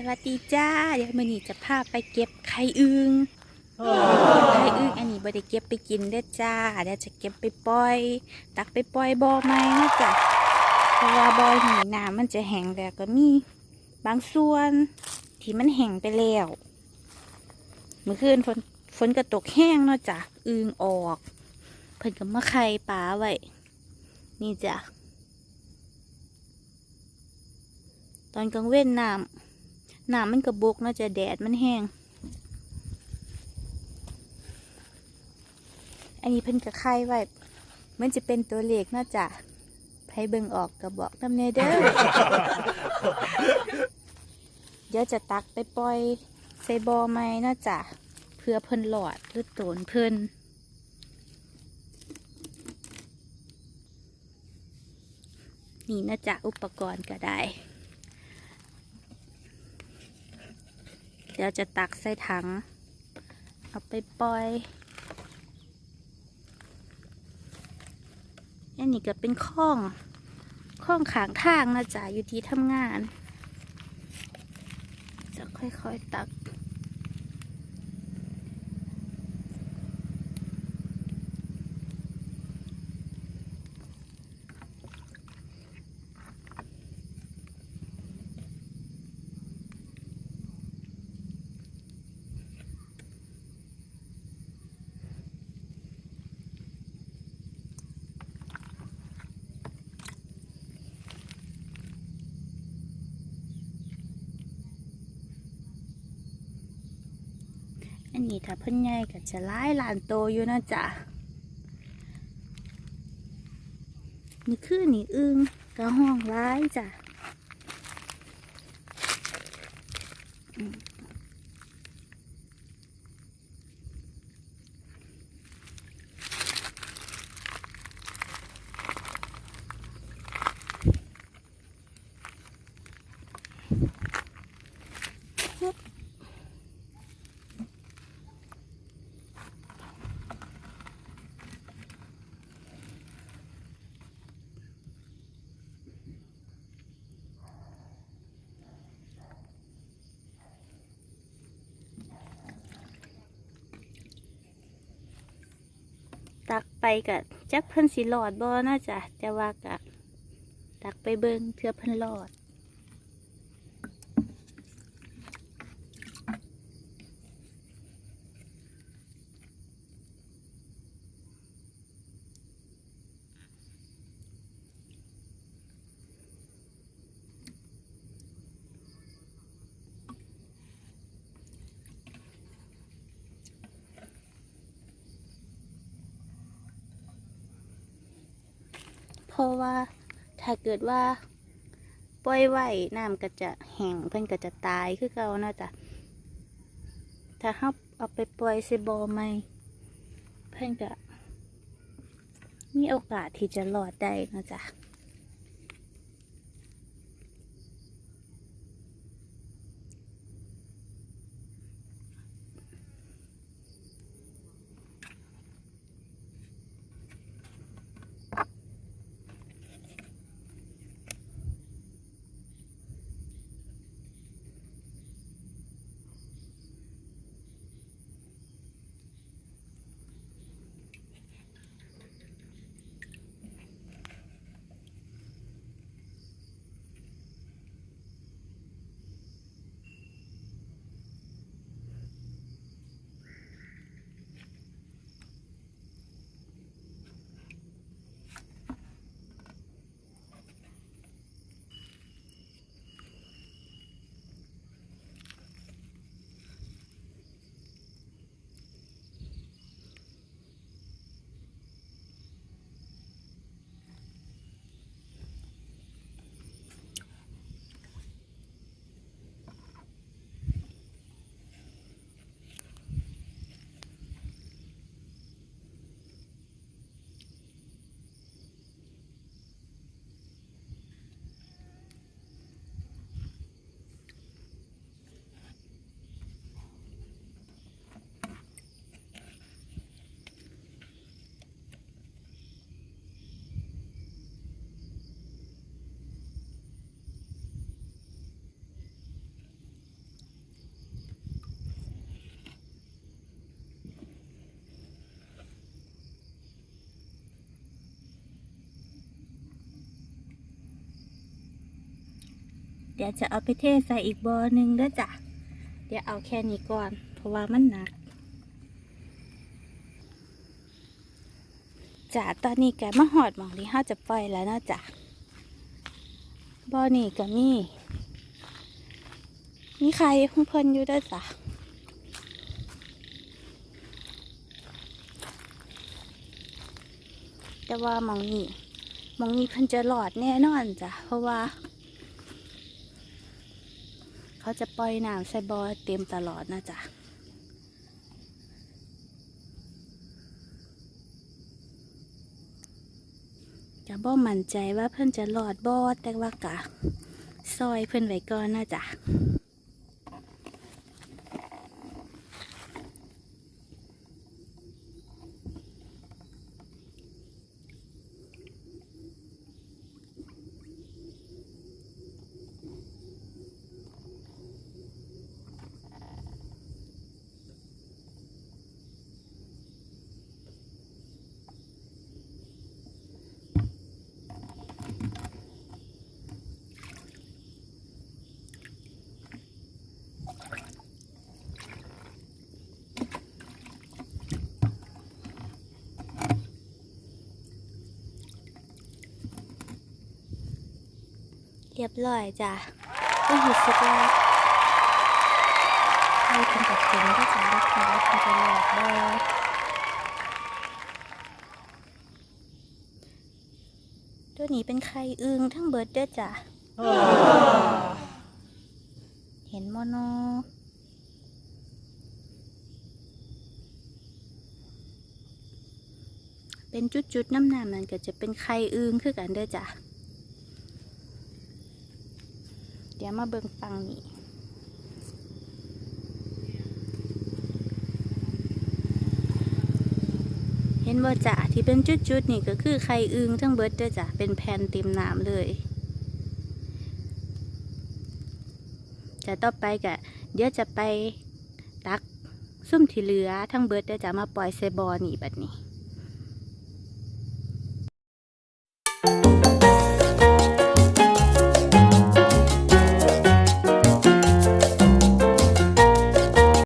สวัสดีจ้าเดี๋ยวมื่อนี้จะพาไปเก็บไข่อึงไข่อึงอันนี้บ่ได้เก็บไปกินเด้อจ้าเดี๋ยวจะเก็บไปปล่อย ตักไปปล่อยบ่อไม้นะจ๊ะเพราะว่าบ่อนี้น้ำมันจะแห้งแล้วก็มีบางส่วนที่มันแห้งไปแล้วเมื่อคืนฝนฝนก็ตกแห้งเนาะจ้ะอึงออก เพิ่นก็มาไข่ปลาไว้นี่จ้ะตอนกลางเว้นน้ำ น้ำมันกระบกเนาะจะแดดมันแห้ง อันนี้เพิ่นกระไข่ไว้ มันจะเป็นตัวเลขเนาะจ้ะให้เบิ่งออกก็บอกนำเนเด้อ เดี๋ยวจะตักไปปล่อยใส่บอไหมเนาะจ้ะเพื่อเพิ่นหลอดหรือโตนเพิ่นนี่นะจ๊ะอุปกรณ์ก็ได้ เดี๋ยวจะตักใส่ถัง เอาไปปล่อยอันนี้ก็เป็นข้องข้องขางทางนะจ๊ะอยู่ที่ทำงาน จะค่อยๆตัก อันนี้ถ้าเพิ่นใหญ่ก็จะร้ายลานโตอยู่นะจ๊ะนี่คือนี่อึงกระห้องร้ายจ้ะ ไปกับจักเพิ่นสิหลอดบ่น่าจะแต่ว่ากะตักไปเบิ่งเพื่อเพิ่นหลอด ราะว่าถ้าเกิดว่าปล่อยไว้น้ำก็จะแห้งเพิ่นก็จะตายคือเก่าเนาะจ้ะถ้าเขาเอาไปปล่อยเซบอใหม่ เพิ่นก็มีโอกาสที่จะรอดได้นาะจ๊ะ เดี๋ยวจะเอาไปเทใส่อีกบอหนึ่งด้อจ้ะ เดี๋ยวเอาแค่นี้ก่อน เพราะว่ามันหนักจ้ะตอนนี้แกมาหอดหมองที่ห้าจะปล่อยแล้วนะจ้ะบอนี่ก็มีมีใครของเพิ่นอยู่ด้อจ้ะแต่ว่ามองนี้มองนี้เพิ่นจะหลอดแน่นอนจ้ะ เพราะว่า เขาจะปล่อยน้ำใส่บอเต็มตลอดนะจ๊ะจะบ่มั่นใจว่าเพื่อนจะหลอดบอแต่ว่ากะซอยเพื่อนไว้ก่อนนะจ๊ะ เรียบร้อยจ้ะก็รู้สึกว่าให้เป็นกับเข็มก็สามารถทำให้เป็นจะหลอดบอตัวนี้เป็นไข่อึงทั้งเบิร์ดเด้อจ้ะเห็นโมโนเป็นจุดๆน้ำหนามันก็จะเป็นไข่อึงคือกันเด้อจ้ะ เดี๋ยวมาเบิ่งฟังนี่เห็นบ่จ้ะที่เป็นจุดๆนี่ก็คือไข่อึงทั้งเบิดเด้อจ้ะเป็นแผ่นเต็มน้ำเลยจะต่อไปกะเดี๋ยวจะไปตักซุ่มที่เหลือทั้งเบิดเดี๋ยวจะมาปล่อยใส่บอนี่บัดนี้